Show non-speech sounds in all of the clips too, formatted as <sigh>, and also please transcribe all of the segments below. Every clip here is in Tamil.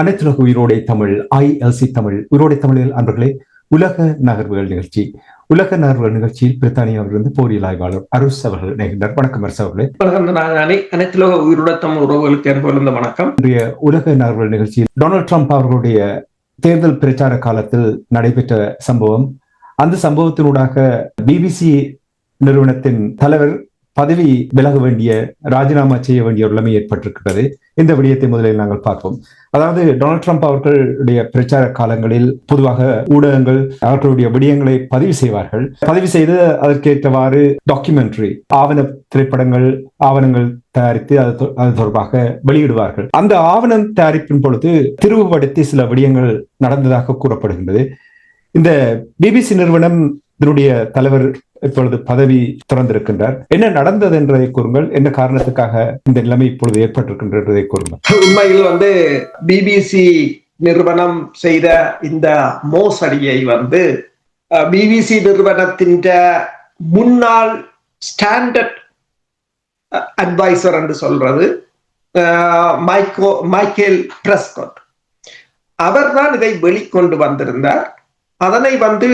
அனைத்துலக உயிரோடை தமிழ் ஐஎல்சி தமிழ் உயிரோடை தமிழில் அன்பர்களே உலக நகர்வுகள் நிகழ்ச்சி. உலக நகர்வுகள் நிகழ்ச்சியில் பிரித்தானியாவிலிருந்து போரியல் ஆய்வாளர் அருஸ் அவர்கள் இணைகின்றார். வணக்கம் அரசு அவர்களே. அனைத்துலக உயிருடத்தம் உறவுகளுக்கு அனுப்பியிருந்த வணக்கம். இன்றைய உலக நகர்வுகள் நிகழ்ச்சியில் டொனால்ட் ட்ரம்ப் அவர்களுடைய தேர்தல் பிரச்சார காலத்தில் நடைபெற்ற சம்பவம். அந்த சம்பவத்தினூடாக பிபிசி நிறுவனத்தின் தலைவர் பதவி விலக வேண்டிய ராஜினாமா செய்ய வேண்டிய உள்ளமை நிலைமை ஏற்பட்டிருக்கிறது. இந்த விடயத்தை முதலில் நாங்கள் பார்ப்போம். அதாவது டொனால்ட் ட்ரம்ப் அவர்களுடைய பிரச்சார காலங்களில் பொதுவாக ஊடகங்கள் அவர்களுடைய விடயங்களை பதிவு செய்வார்கள். பதிவு செய்து அதற்கேற்றவாறு டாக்குமெண்ட்ரி ஆவண திரைப்படங்கள் ஆவணங்கள் தயாரித்து அது அது தொடர்பாக வெளியிடுவார்கள். அந்த ஆவணம் தயாரிப்பின் பொழுது திருவுபடுத்தி சில விடயங்கள் நடந்ததாக கூறப்படுகின்றது. இந்த பிபிசி நிறுவனம் இதனுடைய தலைவர் இப்பொழுது பதவி திறந்திருக்கின்றார். என்ன நடந்தது என்றதை கூறுங்கள். என்ன காரணத்துக்காக இந்த நிலைமை இப்பொழுது ஏற்பட்டிருக்கின்றதை கூறுங்கள். உண்மையில் வந்து பிபிசி நிறுவனம் செய்த இந்த மோசடியை வந்து பிபிசி நிறுவனத்தின் முன்னாள் ஸ்டாண்டர்ட் அட்வைசர் என்று சொல்றது மைக்கோ மைக்கேல் பிரஸ்கோட். அவர்தான் இதை வெளிக்கொண்டு வந்திருந்தார். அதனை வந்து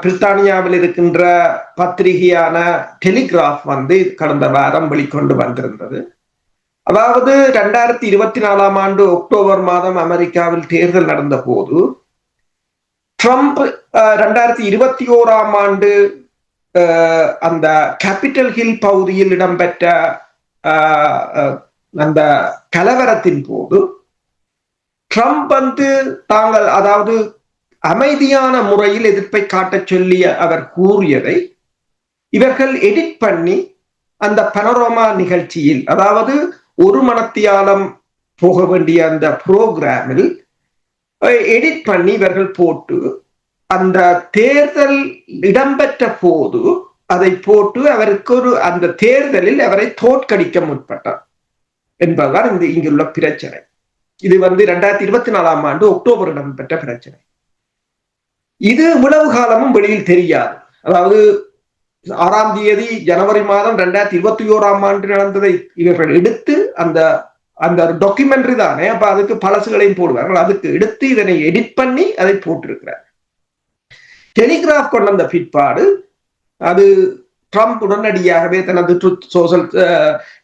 பிரித்தானியாவில் இருக்கின்ற பத்திரிகையான டெலிகிராஃப் வந்து கடந்த வாரம் வெளிக்கொண்டு வந்திருந்தது. அதாவது ரெண்டாயிரத்தி இருபத்தி நாலாம் ஆண்டு அக்டோபர் மாதம் அமெரிக்காவில் தேர்தல் நடந்த போது ட்ரம்ப் அஹ், ரெண்டாயிரத்தி இருபத்தி ஓராம் ஆண்டு அந்த கேபிட்டல் ஹில் பகுதியில் இடம்பெற்ற அந்த கலவரத்தின் போது ட்ரம்ப் வந்து தாங்கள் அதாவது அமைதியான முறையில் எதிர்ப்பை காட்டச் சொல்லிய அவர் கூறியதை இவர்கள் எடிட் பண்ணி அந்த பனரோமா நிகழ்ச்சியில் அதாவது ஒரு மணத்தியாலம் போக வேண்டிய அந்த புரோகிராமில் எடிட் பண்ணி இவர்கள் போட்டு அந்த தேர்தல் இடம்பெற்ற போது அதை போட்டு அவருக்கு ஒரு அந்த தேர்தலில் அவரை தோற்கடிக்க முற்பட்டார் என்பதுதான் இந்த இங்குள்ள பிரச்சனை. இது வந்து இரண்டாயிரத்தி இருபத்தி நாலாம் ஆண்டு அக்டோபர் இடம்பெற்ற பிரச்சனை. இது இவ்வளவு காலமும் வெளியில் தெரியாது. அதாவது ஆறாம் தேதி ஜனவரி மாதம் ரெண்டாயிரத்தி இருபத்தி ஓராம் ஆண்டு நடந்ததை இவர்கள் எடுத்து அந்த அந்த டாக்குமெண்ட்ரி தானே அப்ப அதுக்கு பழசுகளையும் போடுவார்கள். அதுக்கு எடுத்து இதனை எடிட் பண்ணி அதை போட்டிருக்கிறார். டெலிகிராஃப் கொண்ட அந்த பிற்பாடு அது ட்ரம்ப் உடனடியாகவே தனது ட்ருத் சோசியல்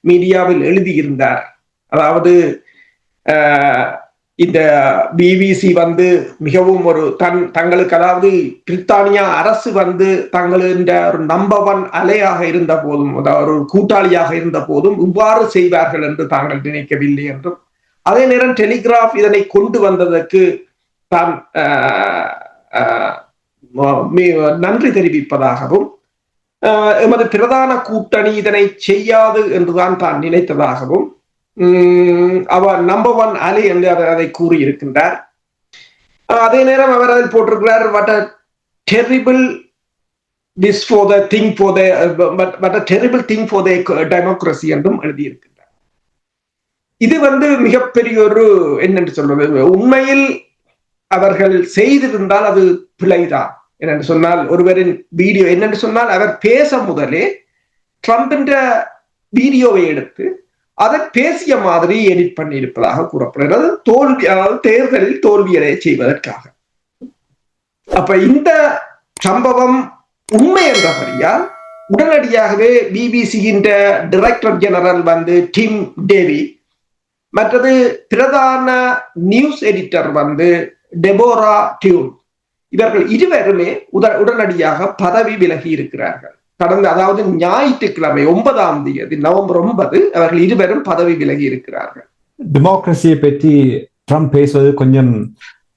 மீடியாவில் எழுதியிருந்தார். அதாவது uh, இந்த பிபிசி வந்து மிகவும் ஒரு தன் தங்களுக்கு அதாவது பிரித்தானியா அரசு வந்து தங்களின் ஒரு நம்பர் ஒன் அலையாக இருந்த போதும் அதாவது ஒரு கூட்டாளியாக இருந்த போதும் இவ்வாறு செய்வார்கள் என்று தாங்கள் நினைக்கவில்லை என்றும் அதே நேரம் டெலிகிராஃப் இதனை கொண்டு வந்ததற்கு தான் நன்றி தெரிவிப்பதாகவும் எமது பிரதான கூட்டணி இதனை செய்யாது என்றுதான் தான் நினைத்ததாகவும் அவர் நம்பர் ஒன் அலி என்று அவர் அதை கூறியிருக்கின்றார். அதே நேரம் அவர் அதில் போட்டிருக்கிறார் what a terrible this for the thing for the but a terrible thing for the democracy என்றும் எழுதியிருக்கின்றார். இது வந்து மிகப்பெரிய ஒரு என்னென்று சொல்றது உண்மையில் அவர்கள் செய்திருந்தால் அது பிழைதான். என்னென்று சொன்னால் ஒருவரின் வீடியோ என்னென்று சொன்னால் அவர் பேச முதலே ட்ரம்பின் வீடியோவை எடுத்து அதை பேசிய மாதிரி எடிட் பண்ணி இருப்பதாக கூறப்படுகிறது தோல்வி அதாவது தேர்தலில் தோல்வியடைய செய்வதற்காக. அப்ப இந்த சம்பவம் உண்மை என்றபடியால் உடனடியாகவே பிபிசியின் டிரெக்டர் ஜெனரல் வந்து டிம் டேவி மற்றது பிரதான நியூஸ் எடிட்டர் வந்து டெபோரா டியூன் இவர்கள் இருவருமே உட உடனடியாக பதவி விலகி இருக்கிறார்கள். கடந்த அதாவது ஞாயிற்றுக்கிழமை ஒன்பதாம் தேதி நவம்பர் ஒன்பது அவர்கள் இருவரும் பதவி விலகி இருக்கிறார்கள். டெமோக்ரஸியை பற்றி ட்ரம்ப் பேசுவது கொஞ்சம்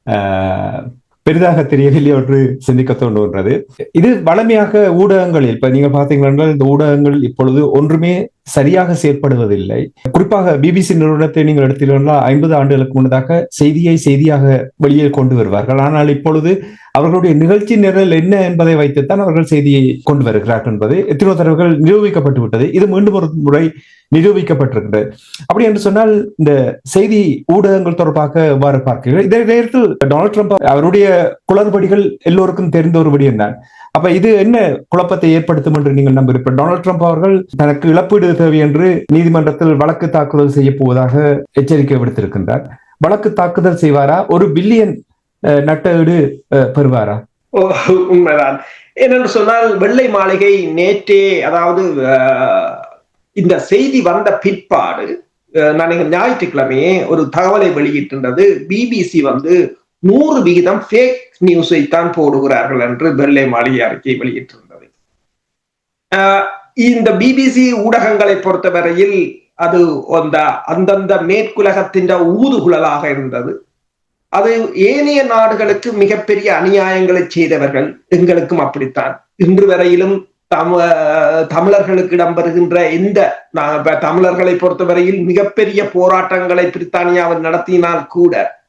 ஆஹ், பெரிதாக தெரியவில்லை என்று சிந்திக்க தோன்றுகின்றது. இது வளமையாக ஊடகங்களில் இப்ப நீங்க பாத்தீங்கன்னா இந்த ஊடகங்கள் இப்பொழுது ஒன்றுமே சரியாக செயற்படுவதில்லை. குறிப்பாக பிபிசி நிறுவனத்தை நீங்கள் எடுத்தீங்கன்னா ஐம்பது ஆண்டுகளுக்கு முன்னதாக செய்தியை செய்தியாக வெளியே கொண்டு வருவார்கள். ஆனால் இப்பொழுது அவர்களுடைய நிகழ்ச்சி நிரல் என்ன என்பதை வைத்துத்தான் அவர்கள் செய்தியை கொண்டு வருகிறார்கள் என்பது எத்தனையோ தடவைகள் நிரூபிக்கப்பட்டு விட்டது. இது மீண்டும் ஒரு முறை நிரூபிக்கப்பட்டிருக்கிறது. அப்படி என்று சொன்னால் இந்த செய்தி ஊடகங்கள் தொடர்பாக எவ்வாறு பார்க்கிறீர்கள். இதே நேரத்தில் டொனால்ட் ட்ரம்ப் அவருடைய குளறுபடிகள் எல்லோருக்கும் தெரிந்த ஒரு விடயம் தான் அப்ப இது என்ன குழப்பத்தை ஏற்படுத்தும் என்று நீங்கள் நம்புகிறீர்கள்? டொனால்ட் ட்ரம்ப் அவர்கள் தனக்கு இழப்பீடு தேவை என்று நீதிமன்றத்தில் வழக்கு தாக்குதல் செய்ய போவதாக எச்சரிக்கை விடுத்திருக்கின்றார். வழக்கு தாக்குதல் செய்வாரா? ஒரு பில்லியன் நட்டஈடு பெறுவாரா? உண்மைதான். என்னென்று சொன்னால் வெள்ளை மாளிகை நேற்றே அதாவது இந்த செய்தி வந்த பிற்பாடு நான் ஞாயிற்றுக்கிழமையே ஒரு தகவலை வெளியிட்டிருந்தது. பிபிசி வந்து நூறு விகிதம் ஃபேக் நியூஸை தான் போடுகிறார்கள் என்று வெள்ளை மாளிகை அறிக்கை வெளியிட்டிருந்தது. இந்த பிபிசி ஊடகங்களை பொறுத்தவரையில் அது அந்த அந்தந்த மேற்குலகத்தின் ஊதுகுழலாக இருந்தது. அது ஏனைய நாடுகளுக்கு மிகப்பெரிய அநியாயங்களை செய்தவர்கள் எங்களுக்கும் அப்படித்தான். இன்று வரையிலும் தம தமிழர்களுக்கு இடம்பெறுகின்ற இந்த தமிழர்களை பொறுத்தவரையில் மிகப்பெரிய போராட்டங்களை பிரித்தானியாவில் நடத்தினால் கூட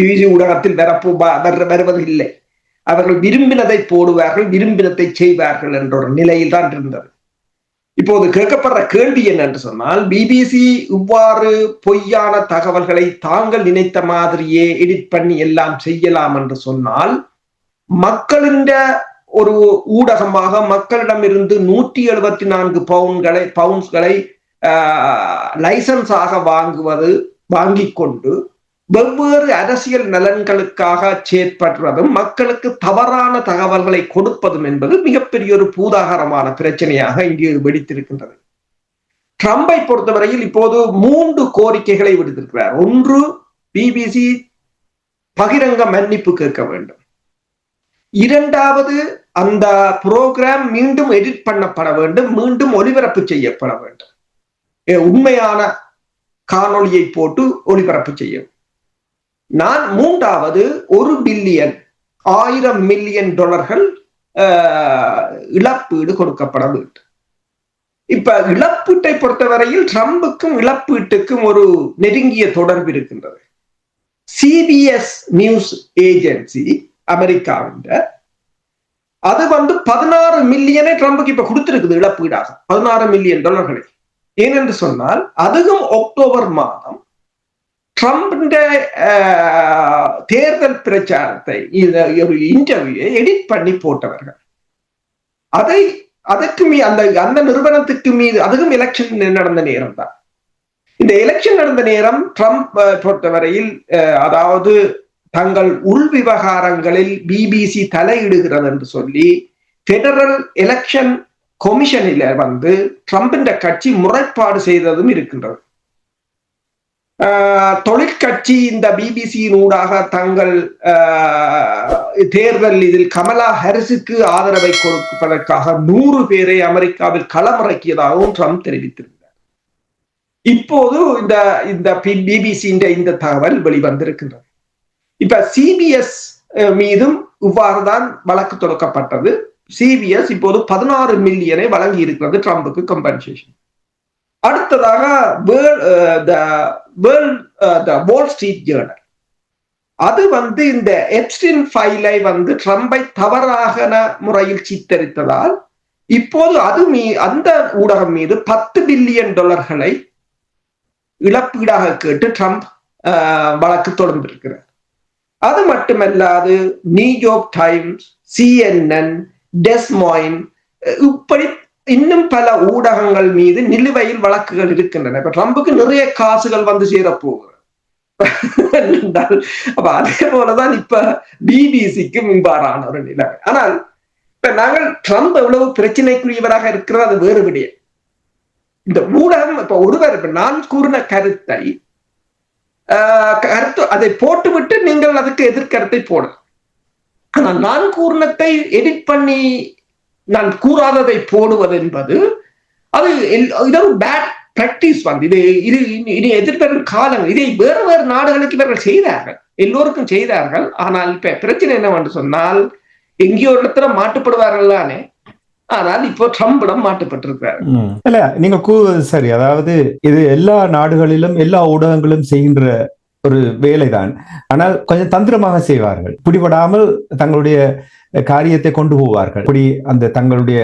பிவிசி ஊடகத்தில் வரப்போ வர- வருவதில்லை. அவர்கள் விரும்பினதை போடுவார்கள் விரும்பினத்தை செய்வார்கள் என்ற ஒரு நிலையில் தான் இருந்தது. இப்போது கேட்கப்படுற கேள்வி என்னென்று சொன்னால் பிபிசி இவ்வாறு பொய்யான தகவல்களை தாங்கள் நினைத்த மாதிரியே எடிட் பண்ணி எல்லாம் செய்யலாம் என்று சொன்னால் மக்களின் ஒரு ஊடகமாக மக்களிடமிருந்து நூற்றி எழுபத்தி நான்கு பவுன்களை பவுன்ஸ்களை லைசன்ஸாக வாங்குவது வாங்கிக் கொண்டு வெவ்வேறு அரசியல் நலன்களுக்காக செயற்படுறதும் மக்களுக்கு தவறான தகவல்களை கொடுப்பதும் என்பது மிகப்பெரிய ஒரு பூதாகரமான பிரச்சனையாக இங்கே வெடித்திருக்கின்றது. ட்ரம்பை பொறுத்தவரையில் இப்போது மூன்று கோரிக்கைகளை விடுத்திருக்கிறார். ஒன்று பிபிசி பகிரங்க மன்னிப்பு கேட்க வேண்டும். இரண்டாவது அந்த புரோகிராம் மீண்டும் எடிட் பண்ணப்பட வேண்டும். மீண்டும் ஒளிபரப்பு செய்யப்பட வேண்டும். உண்மையான காணொளியை போட்டு ஒளிபரப்பு செய்யும் நான் மூன்றாவது ஒரு பில்லியன் ஆயிரம் மில்லியன் டாலர்கள் இழப்பீடு கொடுக்கப்பட வேண்டும். இப்ப இழப்பீட்டை பொறுத்தவரையில் ட்ரம்புக்கும் இழப்பீட்டுக்கும் ஒரு நெருங்கிய தொடர்பு இருக்கின்றது. சிபிஎஸ் நியூஸ் ஏஜென்சி அமெரிக்காவின் அது வந்து பதினாறு மில்லியனை ட்ரம்புக்கு இப்ப கொடுத்திருக்குது இழப்பீடாக பதினாறு மில்லியன் டாலர்களை. ஏனென்று சொன்னால் அதுவும் அக்டோபர் மாதம் ட்ரம்ப் தேர்தல் பிரச்சாரத்தை இத ஒரு இன்டர்வியூ எடிட் பண்ணி போட்டவர்கள் அதை அதற்கு மீ அந்த அந்த நிறுவனத்துக்கு மீது அதுவும் எலெக்ஷன் நடந்த நேரம் தான் இந்த எலெக்ஷன் நடந்த நேரம் ட்ரம்ப் பொறுத்தவரையில் அஹ், அதாவது தங்கள் உள் விவகாரங்களில் பிபிசி தலையிடுகிறது என்று சொல்லி பெடரல் எலெக்ஷன் கொமிஷனில வந்து ட்ரம்பின் கட்சி முறைப்பாடு செய்ததும் இருக்கின்றது தொழிற்கட்சி இந்த பிபிசியின் ஊடாக தங்கள் ஆஹ், தேர்தல் இதில் கமலா ஹாரிஸுக்கு ஆதரவை கொடுப்பதற்காக நூறு பேரை அமெரிக்காவில் களமிறக்கியதாகவும் ட்ரம்ப் தெரிவித்திருந்தார். இப்போது இந்த இந்த பிபிசியின் இந்த தகவல் வெளிவந்திருக்கின்றது. இப்ப சிபிஎஸ் மீதும் இவ்வாறுதான் வழக்கு தொடுக்கப்பட்டது. சிபிஎஸ் இப்போது பதினாறு மில்லியனை வழங்கி இருக்கிறது ட்ரம்புக்கு கம்பன்சேஷன் அடுத்ததாக வால் ஸ்ட்ரீட் ஜேர்னல் அது வந்து இந்த எப்ஸ்டின் ஃபைலை வந்து ட்ரம்பை தவறாக முறையில் சித்தரித்ததால் இப்போது அது மீ அந்த ஊடகம் மீது பத்து பில்லியன் டாலர்களை இழப்பீடாக கேட்டு ட்ரம்ப் ஆஹ், வழக்கு தொடர்ந்திருக்கிறார். அது மட்டுமல்லாது நியூயார்க் டைம்ஸ் சிஎன்என் டெஸ்மாயின் இப்படி இன்னும் பல ஊடகங்கள் மீது நிலுவையில் வழக்குகள் இருக்கின்றன. இப்ப ட்ரம்புக்கு நிறைய காசுகள் வந்து சேரப்போகிறது அப்ப அதே போலதான் இப்ப பிபிசிக்கு இவ்வாறான ஒரு நிலைமை ஆனால் இப்ப நாங்கள் ட்ரம்ப் எவ்வளவு பிரச்சனைக்குரியவராக இருக்கிறது அது வேறு இந்த ஊடகம் இப்ப ஒருவர் இப்ப நான் கூறின கருத்தை ஆஹ் கருத்து அதை போட்டுவிட்டு நீங்கள் அதுக்கு எதிர்கருத்தை போடலாம். ஆனா நான் கூறினத்தை எடிட் பண்ணி நான் கூறாததை போடுவது என்பது அது எல்- இது ஒரு பேட் பிராக்டிஸ் வந்து இது இது இனி- எதிர்வரும் காலங்கள் இதை வேறு வேறு நாடுகளுக்கு இவர்கள் செய்தார்கள். எல்லோருக்கும் செய்தார்கள். ஆனால் இப்ப பிரச்சனை என்னவென்று சொன்னால் எங்கேயோ ஒரு இடத்துல மாட்டுப்படுவார்கள் தானே ஆனால் இப்போ ட்ரம்பிடம் மாட்டுப்பட்டிருக்கிறார். இல்ல நீங்க கூறுவது சரி. அதாவது இது எல்லா நாடுகளிலும் எல்லா ஊடகங்களும் செய்கின்ற ஒரு வேலைதான். ஆனால் கொஞ்சம் தந்திரமாக செய்வார்கள். பிடிபடாமல் தங்களுடைய காரியத்தை கொண்டு போவார்கள். இப்படி அந்த தங்களுடைய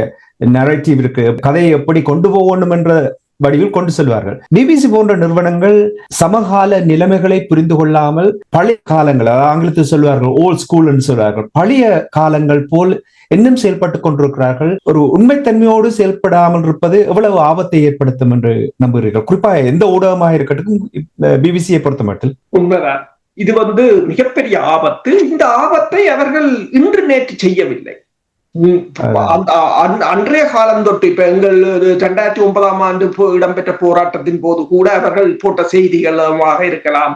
நரேட்டிவ் இருக்கு? கதையை எப்படி கொண்டு போக வேண்டும் என்ற வடிவில் கொண்டு செல்வார்கள். பிபிசி போன்ற நிறுவனங்கள் சமகால நிலைமைகளை புரிந்து கொள்ளாமல் பழைய காலங்கள் அதாவது ஆங்கிலத்தில் சொல்வார்கள் ஓல்ட் ஸ்கூல் என்று சொல்வார்கள் பழைய காலங்கள் போல் இன்னும் செயல்பட்டு கொண்டிருக்கிறார்கள். ஒரு உண்மைத்தன்மையோடு செயல்படாமல் இருப்பது எவ்வளவு ஆபத்தை ஏற்படுத்தும் என்று நம்புகிறீர்கள்? குறிப்பாக எந்த ஊடகமாக இருக்கட்டும் பிபிசியை பொறுத்த மட்டும் உண்மைதான். இது வந்து மிகப்பெரிய ஆபத்து. இந்த ஆபத்தை அவர்கள் இன்று நேற்று செய்யவில்லை. அன்றைய காலம் தொட்டு இப்ப எங்கள் இரண்டாயிரத்தி ஒன்பதாம் ஆண்டு இடம்பெற்ற போராட்டத்தின் போது கூட அவர்கள் போட்ட செய்திகளாக இருக்கலாம்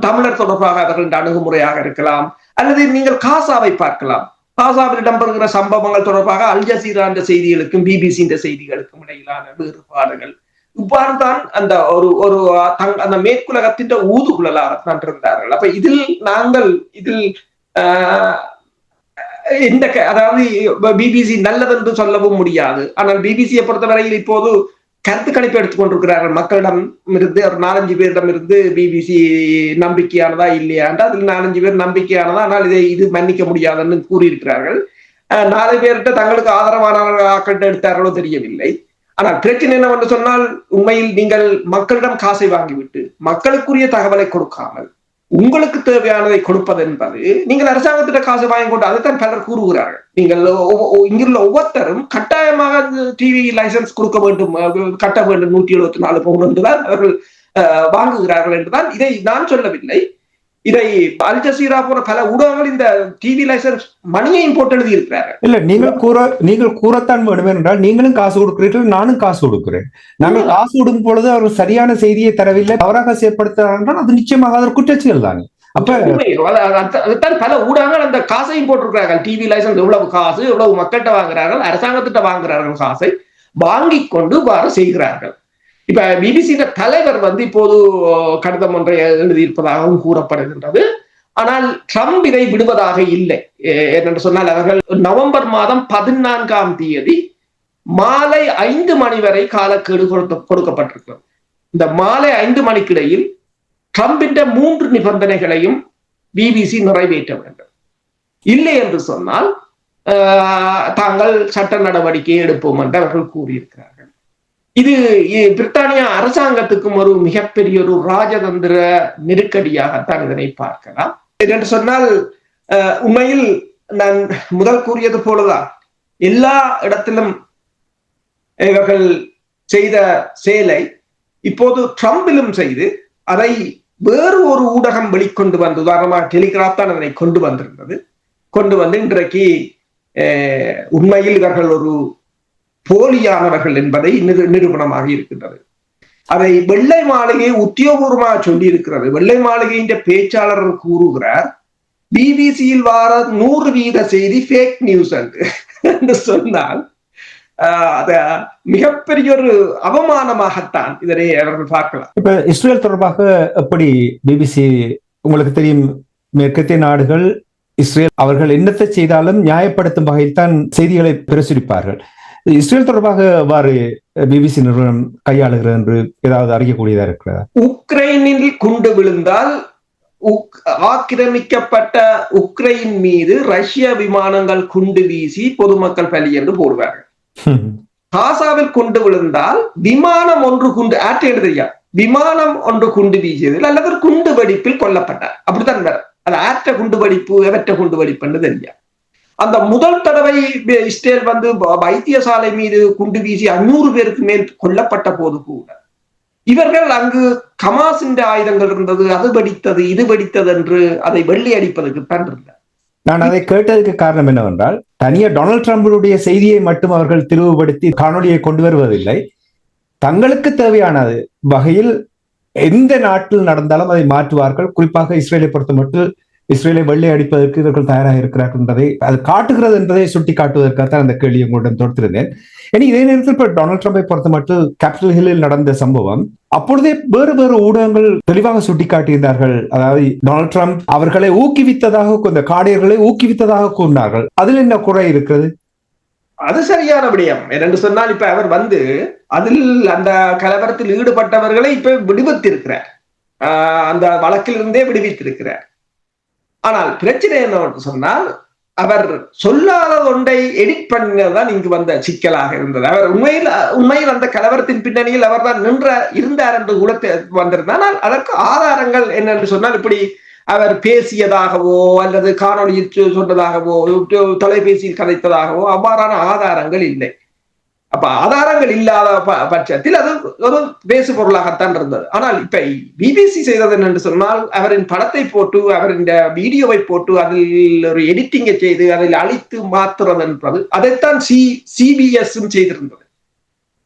தமிழர் தொடர்பாக அவர்களின் அணுகுமுறையாக இருக்கலாம் அல்லது நீங்கள் காசாவை பார்க்கலாம் காசாவில் இடம்பெறுகிற சம்பவங்கள் தொடர்பாக அல் ஜசீரா என்ற செய்திகளுக்கும் பிபிசி என்ற செய்திகளுக்கும் இடையிலான வேறுபாடுகள் இவ்வாறு தான் அந்த ஒரு ஒரு தங் அந்த மேற்குலகத்தின் ஊதுகுழலாகத்தான் இருந்தார்கள் அப்ப இதில் நாங்கள் இதில் இந்த க- அதாவது பிபிசி நல்லதென்று சொல்லவும் முடியாது. ஆனால் பிபிசியை பொறுத்தவரையில் இப்போது கருத்து கணிப்பு எடுத்துக்கொண்டிருக்கிறார்கள் மக்களிடம் இருந்து ஒரு நாலஞ்சு பேரிடம் இருந்து பிபிசி நம்பிக்கையானதா இல்லையா என்று அதில் நாலஞ்சு பேர் நம்பிக்கையானதா ஆனால் இதை இது மன்னிக்க முடியாதுன்னு கூறியிருக்கிறார்கள். நாலு பேர்கிட்ட தங்களுக்கு ஆதரவானவர்கள் ஆக்கள்கிட்ட எடுத்தார்களோ தெரியவில்லை. ஆனால் பிரச்சனை என்னவென்று சொன்னால் உண்மையில் நீங்கள் மக்களிடம் காசை வாங்கிவிட்டு மக்களுக்குரிய தகவலை கொடுக்காமல் உங்களுக்கு தேவையானதை கொடுப்பது என்பது நீங்கள் அரசாங்கத்திட்ட காசு வாங்கி கொண்டு அதைத்தான் பலர் கூறுகிறார்கள். நீங்கள் ஒவ்வொ- இங்குள்ள ஒவ்வொருத்தரும் கட்டாயமாக டிவி லைசன்ஸ் கொடுக்க வேண்டும். கட்ட வேண்டும். நூற்றி எழுபத்தி நாலு பவுன் என்றுதான் அவர்கள் அஹ், வாங்குகிறார்கள் என்றுதான் இதை நான் சொல்லவில்லை. இதை அல் ஜசீரா போன்ற பல ஊடகங்கள் இந்த டிவி லைசன்ஸ் மணியையும் போட்டு எழுதியிருக்கிறார்கள். இல்ல நீங்கள் கூற நீங்கள் கூறத்தான் வேண்டும் என்றால் நீங்களும் காசு கொடுக்கிறீர்கள் நானும் காசு கொடுக்கிறேன். நாங்கள் காசு கொடுக்கும் பொழுது அவர்கள் சரியான செய்தியை தரவில்லை தவறாக செயற்படுத்துகிறார்கள் என்றால் அது நிச்சயமாக அது ஒரு குற்றச்செயல் தானே அதுதான் பல ஊடகங்கள் அந்த காசையும் போட்டிருக்கிறார்கள். டிவி லைசன்ஸ் எவ்வளவு காசு எவ்வளவு மக்கள்கிட்ட வாங்குறார்கள் அரசாங்கத்திட்ட வாங்குறார்கள் காசை வாங்கி கொண்டு இவ்வாறு செய்கிறார்கள். இப்ப பிபிசியின தலைவர் வந்து இப்போது கடிதம் ஒன்றை எழுதியிருப்பதாகவும் கூறப்படுகின்றது. ஆனால் ட்ரம்ப் இதை விடுவதாக இல்லை. என்னென்று சொன்னால் அவர்கள் நவம்பர் மாதம் பதினான்காம் தேதி மாலை ஐந்து மணி வரை காலக்கெடு கொடுக்க- கொடுக்கப்பட்டிருக்கிறது. இந்த மாலை ஐந்து மணிக்கிடையில் ட்ரம்பின் மூன்று நிபந்தனைகளையும் பிபிசி நிறைவேற்ற வேண்டும். இல்லை என்று சொன்னால் ஆஹ், தாங்கள் சட்ட நடவடிக்கை எடுப்போம் என்று அவர்கள் கூறியிருக்கிறார் இது பிரித்தானிய அரசாங்கத்துக்கும் ஒரு மிகப்பெரிய ஒரு ராஜதந்திர நெருக்கடியாகத்தான் இதனை பார்க்கலாம். என்று சொன்னால் ஆஹ், உண்மையில் நான் முதல் கூறியது போலதான். எல்லா இடத்திலும் இவர்கள் செய்த செயலை இப்போது ட்ரம்பிலும் செய்து அதை வேறு ஒரு ஊடகம் வெளிக்கொண்டு வந்து உதாரணமாக டெலிகிராப் தான் அதனை கொண்டு வந்திருந்தது. கொண்டு வந்து இன்றைக்கு உண்மையில் இவர்கள் ஒரு போலியானவர்கள் என்பதை நிரூபணமாக இருக்கின்றது. அதை வெள்ளை மாளிகை உத்தியோகபூர்வமாக சொல்லி இருக்கிறது வெள்ளை மாளிகையின் பேச்சாளர் கூறுகிறார் பிபிசியில் வார நூறு வீத செய்தி ஃபேக் நியூஸ் என்று சொன்னால் அத மிகப்பெரிய ஒரு அவமானமாகத்தான் இதனை அவர்கள் பார்க்கலாம். இப்ப இஸ்ரேல் தொடர்பாக எப்படி பிபிசி உங்களுக்கு தெரியும் மேற்கத்திய நாடுகள் இஸ்ரேல் அவர்கள் என்னத்தை செய்தாலும் நியாயப்படுத்தும் வகையில் தான் செய்திகளை பிரசுரிப்பார்கள். இஸ்ரேல் தொடர்பாக அவ்வாறு பிபிசி நிறுவனம் கையாளுகிறது என்று ஏதாவது அறியக்கூடியதா இருக்கிறதா? உக்ரைனில் குண்டு விழுந்தால் ஆக்கிரமிக்கப்பட்ட உக்ரைன் மீது ரஷ்ய விமானங்கள் குண்டு வீசி பொதுமக்கள் பலி என்று போடுவார்கள் காசாவில் குண்டு விழுந்தால் விமானம் ஒன்று குண்டு ஆற்று தெரியா விமானம் ஒன்று குண்டு வீசியதில் அல்லது குண்டு வெடிப்பில் கொல்லப்பட்டார். அப்படித்தான் வேற அது ஆற்ற குண்டு வெடிப்பு எவற்ற குண்டு வெடிப்புன்னு தெரியாது. அந்த முதல் தடவை இஸ்ரேல் வந்து வைத்தியசாலை மீது குண்டு வீசி அஞ்சூறு பேருக்கு மேல் கொல்லப்பட்ட போது கூட இவர்கள் அங்கு கமாசின்ற ஆயுதங்கள் இருந்தது அது வெடித்தது இது வெடித்தது என்று அதை வெள்ளி அடிப்பதற்கு தான் இருந்தார். நான் அதை கேட்டதுக்கு காரணம் என்னவென்றால் தனியா டொனால்ட் ட்ரம்பினுடைய செய்தியை மட்டும் அவர்கள் தெளிவுபடுத்தி காணொலியை கொண்டு வருவதில்லை. தங்களுக்கு தேவையான வகையில் எந்த நாட்டில் நடந்தாலும் அதை மாற்றுவார்கள். குறிப்பாக இஸ்ரேலை பொறுத்த மட்டும் இஸ்ரேலை வெள்ளை அடிப்பதற்கு இவர்கள் தயாராக இருக்கிறார்கள் என்பதை அது காட்டுகிறது என்பதை சுட்டி காட்டுவதற்காகத்தான் அந்த கேள்வி உங்களிடம் தொடுத்திருந்தேன். இனி இதே நேரத்தில் இப்ப டொனால்ட் ட்ரம்பை பொறுத்த மட்டும் கேபிட்டல் ஹில்லில் நடந்த சம்பவம் அப்பொழுதே வேறு வேறு ஊடகங்கள் தெளிவாக சுட்டிக்காட்டியிருந்தார்கள். அதாவது டொனால்ட் ட்ரம்ப் அவர்களை ஊக்குவித்ததாக இந்த காடியர்களை ஊக்குவித்ததாக கூறினார்கள். அதில் என்ன குறை இருக்கிறது? அது சரியான விடயம். என்று சொன்னால் இப்ப அவர் வந்து அதில் அந்த கலவரத்தில் ஈடுபட்டவர்களை இப்ப விடுவித்திருக்கிறார். ஆஹ் அந்த வழக்கிலிருந்தே விடுவித்திருக்கிறார். ஆனால் பிரச்சனை என்னவென்று சொன்னால் அவர் சொல்லாத ஒன்றை எடிட் பண்ணினதுதான் இங்கு வந்த சிக்கலாக இருந்தது. அவர் உண்மையில் உண்மையில் அந்த கலவரத்தின் பின்னணியில் அவர் தான் நின்ற இருந்தார் என்று கூட வந்திருந்தால் வந்திருந்தார் ஆனால் அதற்கு ஆதாரங்கள் என்னென்று சொன்னால் இப்படி அவர் பேசியதாகவோ அல்லது காணொலி சொன்னதாகவோ தொலைபேசியில் கதைத்ததாகவோ அவ்வாறான ஆதாரங்கள் இல்லை. அப்ப ஆதாரங்கள் இல்லாத ப- பட்சத்தில் அது ஒரு பேசு பொருளாகத்தான் இருந்தது. ஆனால் இப்ப பிபிசி செய்தது என்று சொன்னால் அவரின் படத்தை போட்டு அவரின் வீடியோவை போட்டு அதில் ஒரு எடிட்டிங்கை செய்து அதில் அழித்து மாத்துறது என்பது அதைத்தான் சி சிபிஎஸ் செய்திருந்தது.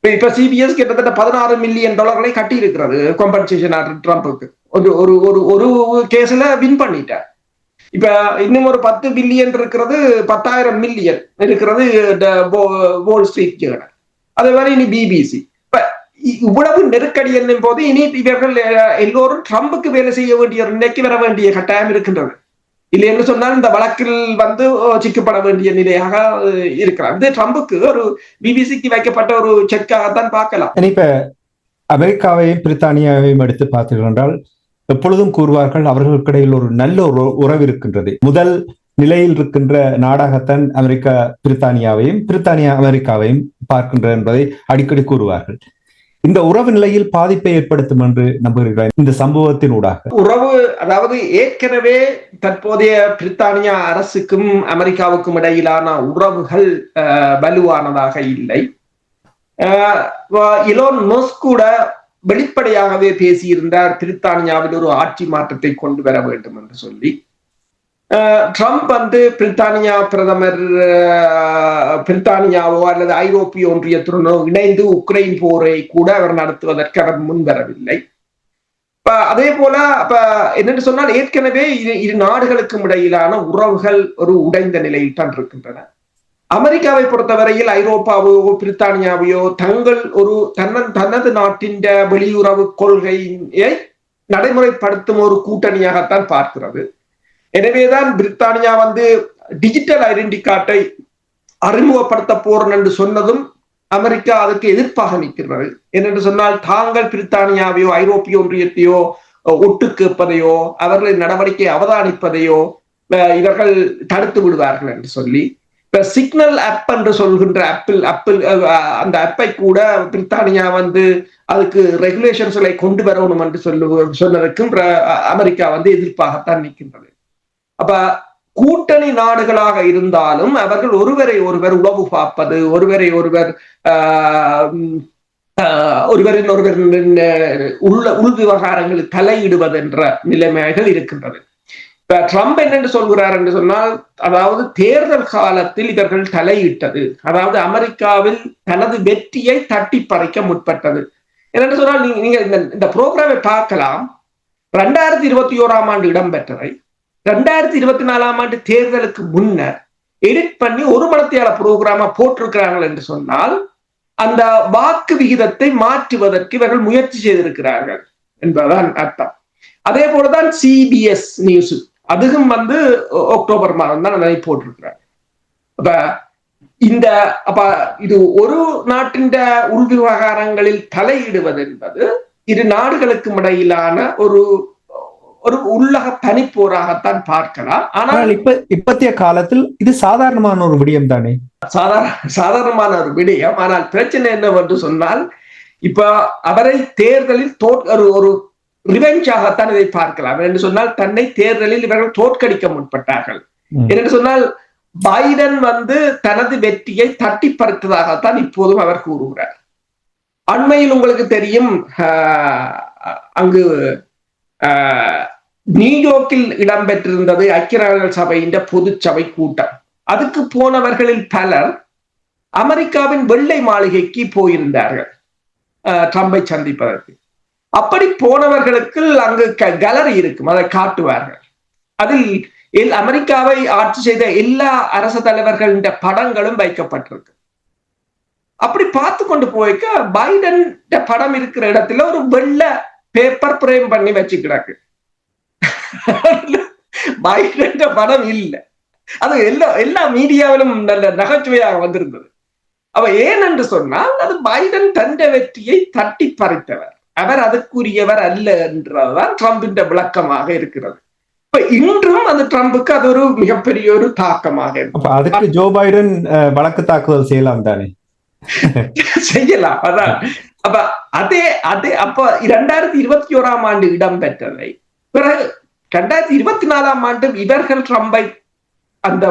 இப்ப- சிபிஎஸ் கிட்டத்தட்ட பதினாறு மில்லியன் டாலர்களை கட்டி இருக்கிறது காம்பன்சேஷன் ட்ரம்ப்புக்கு. ஒரு ஒரு ஒரு ஒரு கேஸ்ல வின் பண்ணிட்டார். இப்ப இன்னும் ஒரு பத்து பில்லியன் இருக்கிறது பத்தாயிரம் மில்லியன் இருக்கிறது வால் ஸ்ட்ரீட் கடை அதே மாதிரி இனி பிபிசி இப்ப இ- இவ்வளவு நெருக்கடி என்னும் போது இனி இவர்கள் எல்லோரும் ட்ரம்புக்கு வேலை செய்ய வேண்டிய ஒரு நிலைக்கு வர வேண்டிய கட்டாயம் இருக்கின்றது. இல்லை என்று சொன்னால் இந்த வழக்கில் வந்து சிக்கப்பட வேண்டிய நிலையாக இருக்கிறார். இது ட்ரம்புக்கு ஒரு பிபிசிக்கு வைக்கப்பட்ட ஒரு செக்காகத்தான் பார்க்கலாம். இப்ப அமெரிக்காவையும் பிரித்தானியாவையும் எடுத்து பார்த்தீர்கள் என்றால் எப்பொழுதும் கூறுவார்கள் அவர்களுக்கிடையில் ஒரு நல்ல ஒரு உறவு இருக்கின்றது. முதல் நிலையில் இருக்கின்ற நாடாகத்தான் அமெரிக்கா பிரித்தானியாவையும் பிரித்தானியா அமெரிக்காவையும் பார்க்கின்ற என்பதை அடிக்கடி கூறுவார்கள். இந்த உறவு நிலையில் பாதிப்பை ஏற்படுத்தும் என்று நம்புகிறேன் இந்த சம்பவத்தின் ஊடாக. உறவு அதாவது ஏற்கனவே தற்போதைய பிரித்தானியா அரசுக்கும் அமெரிக்காவுக்கும் இடையிலான உறவுகள் வலுவானதாக இல்லை. இலோன் மஸ்க் கூட வெளிப்படையாகவே பேசியிருந்தார் பிரித்தானியாவில் ஒரு ஆட்சி மாற்றத்தை கொண்டு வர வேண்டும் என்று சொல்லி. ட்ரம்ப் வந்து பிரித்தானியா பிரதமர் பிரித்தானியாவோ அல்லது ஐரோப்பிய ஒன்றியத்துடனோ இணைந்து உக்ரைன் போரை கூட அவர் நடத்துவதற்கு அவர் முன்வரவில்லை. அதே போல அப்ப என்னன்னு சொன்னால் ஏற்கனவே இரு இரு நாடுகளுக்கும் இடையிலான உறவுகள் ஒரு உடைந்த நிலையில் தான் இருக்கின்றன. அமெரிக்காவை பொறுத்தவரையில் ஐரோப்பாவையோ பிரித்தானியாவையோ தங்கள் ஒரு தன்னன் தனது நாட்டின் வெளியுறவு கொள்கையை நடைமுறைப்படுத்தும் ஒரு கூட்டணியாகத்தான் பார்க்கிறது. எனவேதான் பிரித்தானியா வந்து டிஜிட்டல் ஐடென்டி கார்டை அறிமுகப்படுத்த போறேன் என்று சொன்னதும் அமெரிக்கா அதுக்கு எதிர்ப்பாக நிற்கிறது. என்னென்று சொன்னால் தாங்கள் பிரித்தானியாவையோ ஐரோப்பிய ஒன்றியத்தையோ ஒட்டு கேட்பதையோ அவர்களின் நடவடிக்கை அவதானிப்பதையோ இவர்கள் தடுத்து விடுவார்கள் என்று சொல்லி இப்ப சிக்னல் ஆப் என்று சொல்கின்ற ஆப்பிள் ஆப்பிள் அந்த ஆப்பை கூட பிரித்தானியா வந்து அதுக்கு ரெகுலேஷன்ஸ்களை கொண்டு வரணும் என்று சொல்லு சொன்னதற்கும் அமெரிக்கா வந்து எதிர்ப்பாகத்தான் நிற்கின்றது. அப்ப கூட்டணி நாடுகளாக இருந்தாலும் அவர்கள் ஒருவரை ஒருவர் உளவு பார்ப்பது ஒருவரை ஒருவர் ஆஹ் ஆஹ் ஒருவரின் ஒருவரின் உள்ள உள் விவகாரங்களில் தலையிடுவது என்ற நிலைமைகள் இருக்கின்றது. இப்ப ட்ரம்ப் என்னென்று சொல்கிறார் என்று சொன்னால் அதாவது தேர்தல் காலத்தில் இவர்கள் தலையிட்டது. அதாவது அமெரிக்காவில் தனது வெற்றியை தட்டி பறிக்க முற்பட்டது. என்னென்று சொன்னால் நீங்க நீங்க இந்த இந்த ப்ரோக்ராமை பார்க்கலாம். ரெண்டாயிரத்தி இருபத்தி ஓராம் ஆண்டு இடம்பெற்றவை ரெண்டாயிரத்தி இருபத்தி நாலாம் ஆண்டு தேர்தலுக்கு முன்னர் எடிட் பண்ணி ஒரு மணத்தியால ப்ரோக்ராமா போட்டிருக்கிறார்கள் என்று சொன்னால் அந்த வாக்கு விகிதத்தை மாற்றுவதற்கு இவர்கள் முயற்சி செய்திருக்கிறார்கள் என்பதுதான் அர்த்தம். அதே போலதான் சிபிஎஸ் நியூஸ் அதுவும் வந்து அக்டோபர் மாதம் தான் அதை போட்டிருக்கிறார். அப்ப இந்த அப்ப இது ஒரு நாட்டின் உள் விவகாரங்களில் தலையிடுவது என்பது இரு நாடுகளுக்கும் இடையிலான ஒரு ஒரு உள்ளக பனிப்போராகத்தான் பார்க்கலாம் ஆனால் இப்ப இப்பத்திய காலத்தில் இது சாதாரணமான ஒரு விடயம் தானே? சாதாரண சாதாரணமான ஒரு விடயம். ஆனால் பிரச்சனை என்னவென்று சொன்னால் இப்ப அவரை தேர்தலில் ஒரு ஒரு ரிவெஞ்சாகத்தான் இதை பார்க்கலாம். என்று சொன்னால் தன்னை தேர்தலில் இவர்கள் தோற்கடிக்க முற்பட்டார்கள். என்று சொன்னால் பைடன் வந்து தனது வெற்றியை தட்டி பறித்ததாகத்தான் இப்போதும் அவர் கூறுகிறார். அண்மையில் உங்களுக்கு தெரியும் அங்கு ஆஹ், நியூயார்க்கில் இடம்பெற்றிருந்தது ஐக்கிய நாடுகள் சபையின் பொது சபை கூட்டம். அதுக்கு போனவர்களில் பலர் அமெரிக்காவின் வெள்ளை மாளிகைக்கு போயிருந்தார்கள். ஆஹ், ட்ரம்பை சந்திப்பதற்கு. அப்படி போனவர்களுக்கு அங்கு கேலரி இருக்கும். அதை காட்டுவார்கள். அதில் எல் அமெரிக்காவை ஆட்சி செய்த எல்லா அரசு தலைவர்களின் படங்களும் வைக்கப்பட்டிருக்கு. அப்படி பார்த்து கொண்டு போய்க்க பைடன் படம் இருக்கிற இடத்துல ஒரு வெள்ள பேப்பர் பிரேம் பண்ணி வச்சு கிடக்கு பைடன் படம் இல்லை. அது எல்லா எல்லா மீடியாவிலும் நல்ல நகைச்சுவையாக வந்திருந்தது. அவ ஏன் என்று சொன்னால் அது பைடன் தந்த வெற்றியை தட்டி பறித்தவர். அவர் அதுக்குரியவர் அல்ல என்றதுதான் ட்ரம்பின் விளக்கமாக இருக்கிறது. இப்ப இன்றும் அந்த ட்ரம்புக்கு அது ஒரு மிகப்பெரிய ஒரு தாக்கமாக இருக்கு. அப்ப அதுக்கு ஜோ பைடன் வழக்கு தாக்குதல் செய்யலாம் தானே? <laughs> செய்யலாம் அதான். அப்ப அதே அதே அப்ப இரண்டாயிரத்தி இருபத்தி ஓராம் ஆண்டு இடம்பெற்றதை பிறகு இரண்டாயிரத்தி இருபத்தி நாலாம் ஆண்டு இவர்கள் ட்ரம்பை அந்த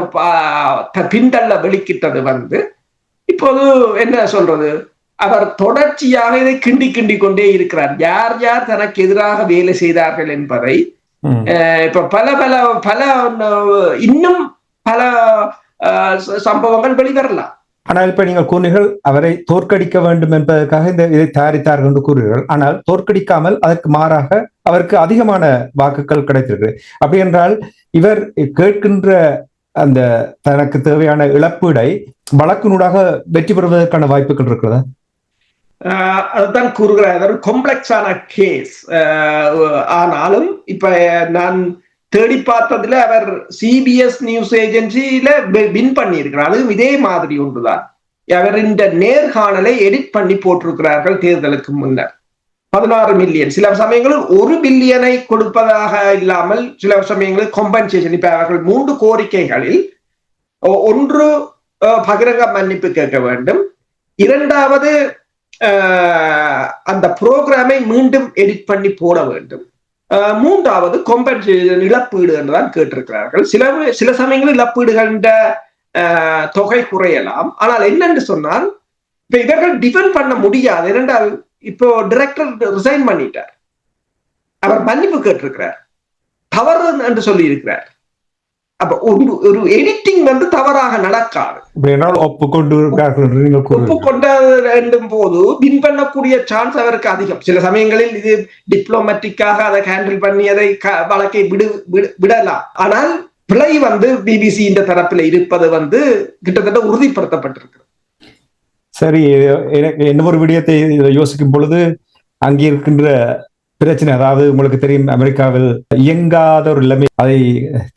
பின்தள்ள வெளிக்கிட்டது வந்து இப்போது என்ன சொல்றது? அவர் தொடர்ச்சியாக இதை கிண்டி கிண்டி கொண்டே இருக்கிறார். யார் யார் தனக்கு எதிராக வேலை செய்தார்கள் என்பதை இப்ப பல பல பல இன்னும் பல சம்பவங்கள் வெளிவரலாம். ஆனால் இப்ப நீங்கள் கூறுகள் அவரை தோற்கடிக்க வேண்டும் என்பதற்காக இந்த இதை தயாரித்தார்கள் என்று கூறுகிறீர்கள். ஆனால் தோற்கடிக்காமல் அதற்கு மாறாக அவருக்கு அதிகமான வாக்குகள் கிடைத்திருக்கு. அப்படி என்றால் இவர் கேட்கின்ற அந்த தனக்கு தேவையான இழப்பீடை வழக்கினூடாக வெற்றி பெறுவதற்கான வாய்ப்புகள் இருக்கிறதா? ஆஹ் அதுதான் கூறுகிறார். அது ஒரு காம்ப்ளெக்ஸான கேஸ் ஆனாலும் இப்ப நான் தேடி பார்த்ததுல அவர் சிபிஎஸ் நியூஸ் ஏஜென்சியில வின் பண்ணியிருக்கிறார். அதுவும் இதே மாதிரி ஒன்றுதான். அவர் இந்த நேர்காணலை எடிட் பண்ணி போட்டிருக்கிறார்கள் தேர்தலுக்கு முன்னர். பதினாறு மில்லியன் சில சமயங்களில் ஒரு பில்லியனை கொடுப்பதாக இல்லாமல் சில சமயங்களில் காம்பன்சேஷன் இப்ப அவர்கள் மூன்று கோரிக்கைகளில் ஒ- ஒன்று பகிரங்க மன்னிப்பு கேட்க வேண்டும். இரண்டாவது அந்த புரோகிராமை மீண்டும் எடிட் பண்ணி போட வேண்டும். மூன்றாவது கொம்பன்சேஷன் இழப்பீடு என்றுதான் கேட்டிருக்கிறார்கள். சில சில சமயங்களில் இழப்பீடுகின்ற தொகை குறையலாம். ஆனால் என்னென்று சொன்னால் இப்ப இவர்கள் டிஃபெண்ட் பண்ண முடியாது. இரண்டால் இப்போ டிரெக்டர் ரிசைன் பண்ணிட்டார். அவர் மன்னிப்பு கேட்டிருக்கிறார். தவறு என்று சொல்லி இருக்கிறார் அப்ப ஒரு ஒரு எடிட்டிங் வந்து தவறாக நடக்காது. ஒப்புக்கொண்டு ஒப்புக்கொண்ட வேண்டும் போது வின் பண்ணக்கூடிய சான்ஸ் அவருக்கு அதிகம். சில சமயங்களில் இது டிப்ளோமேட்டிக்காக அதை ஹேண்டில் பண்ணி அதை வழக்கை விடு விடு- விடலாம். ஆனால் பிழை வந்து பிபிசி இந்த தரப்பில் இருப்பது வந்து கிட்டத்தட்ட உறுதிப்படுத்தப்பட்டிருக்கு சரி எனக்கு என்ன ஒரு விடயத்தை யோசிக்கும் பொழுது அங்கே இருக்கின்ற பிரச்சனை அதாவது உங்களுக்கு தெரியும் அமெரிக்காவில் இயங்காத ஒரு நிலைமை. அதை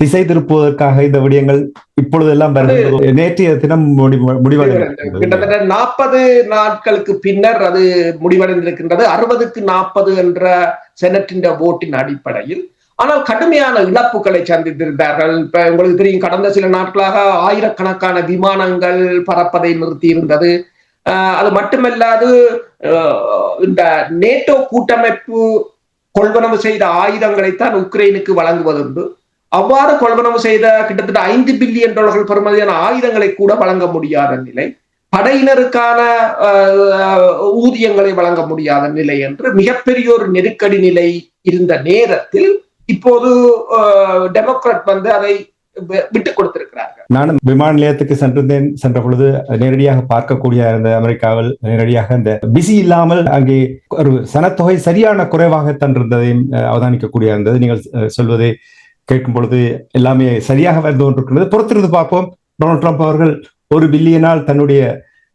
திசை திருப்புவதற்காக இந்த விடயங்கள் இப்பொழுதெல்லாம் வருகிறது நேற்றைய தினம் முடி முடிவடைந்திருக்கிறது. கிட்டத்தட்ட நாற்பது நாட்களுக்கு பின்னர் அது முடிவடைந்திருக்கின்றது. அறுபதுக்கு நாற்பது என்ற செனட்டின் ஓட்டின் அடிப்படையில். ஆனால் கடுமையான இழப்புகளை சந்தித்திருந்தார்கள். இப்ப உங்களுக்கு தெரியும் கடந்த சில நாட்களாக ஆயிரக்கணக்கான விமானங்கள் பறப்பதை நிறுத்தி இருந்தது அது மட்டுமல்லாது இந்த நேட்டோ கூட்டமைப்பு கொள்வனவு செய்த ஆயுதங்களைத்தான் உக்ரைனுக்கு வழங்குவதுண்டு அவ்வாறு கொள்வனவு செய்த கிட்டத்தட்ட ஐந்து பில்லியன் டாலர்கள் பெறுமதியான ஆயுதங்களை கூட வழங்க முடியாத நிலை. படையினருக்கான ஊதியங்களை வழங்க முடியாத நிலை என்று மிகப்பெரிய ஒரு நெருக்கடி நிலை இருந்த நேரத்தில் இப்போது டெமோக்ராட் வந்து அதை விட்டு கொடுத்திருக்கிறார்கள் நானும் விமான நிலையத்துக்கு சென்றிருந்தேன் சென்ற பொழுது நேரடியாக பார்க்கக்கூடிய அந்த அமெரிக்காவில் நேரடியாக அந்த பிஸி இல்லாமல் அங்கே ஒரு சனத்தொகை சரியான குறைவாக தன்றிருந்ததையும் அவதானிக்கக்கூடிய இருந்தது நீங்கள் சொல்வதை கேட்கும் பொழுது எல்லாமே சரியாக வந்து கொண்டிருக்கிறது. பொறுத்திருந்து பார்ப்போம். டொனால்ட் ட்ரம்ப் அவர்கள் ஒரு பில்லியனால் தன்னுடைய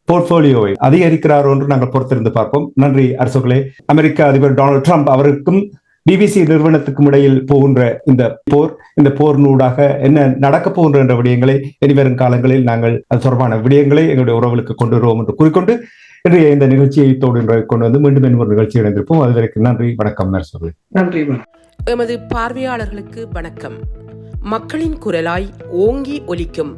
போர்ட்போலியோவை அதிகரிக்கிறார் என்று நாங்கள் பொறுத்திருந்து பார்ப்போம். நன்றி அரசுகளே. அமெரிக்க அதிபர் டொனால்ட் ட்ரம்ப் அவருக்கும் பிபிசி நிறுவனத்துக்கும் இடையில் போகின்ற இந்த போர் இந்த போரினூடாக என்ன நடக்கப் போகின்ற என்ற விடயங்களை இனிவரும் காலங்களில் நாங்கள் அது தொடர்பான விடயங்களை எங்களுடைய உறவுகளுக்கு கொண்டு வருவோம் என்று கூறிக்கொண்டு இன்றைய இந்த நிகழ்ச்சியை தோடு கொண்டு வந்து மீண்டும் இன்னொரு நிகழ்ச்சி இணைந்திருப்போம். அதுவரைக்கும் நன்றி வணக்கம் நரசு நன்றி எமது பார்வையாளர்களுக்கு வணக்கம். மக்களின் குரலாய் ஓங்கி ஒலிக்கும்